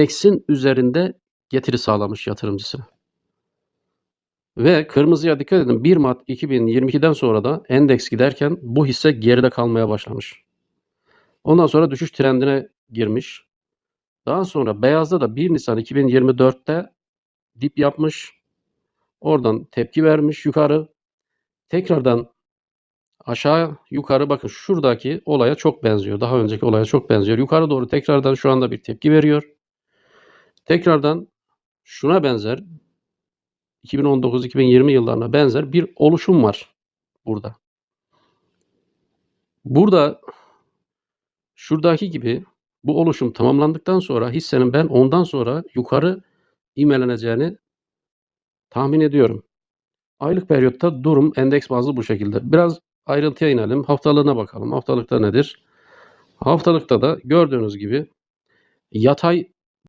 endeksin üzerinde getiri sağlamış yatırımcısı. Ve kırmızıya dikkat edin 1 Mart 2022'den sonra da endeks giderken bu hisse geride kalmaya başlamış. Ondan sonra düşüş trendine girmiş. Daha sonra beyazda da 1 Nisan 2024'te dip yapmış. Oradan tepki vermiş yukarı. Tekrardan aşağı yukarı bakın şuradaki olaya çok benziyor. Daha önceki olaya çok benziyor. Yukarı doğru tekrardan şu anda bir tepki veriyor. Tekrardan şuna benzer 2019-2020 yıllarına benzer bir oluşum var burada. Burada şuradaki gibi bu oluşum tamamlandıktan sonra hissenin ben ondan sonra yukarı imeleneceğini tahmin ediyorum. Aylık periyotta durum endeks bazlı bu şekilde. Biraz ayrıntıya inelim. Haftalığına bakalım. Haftalıkta nedir? Haftalıkta da gördüğünüz gibi yatay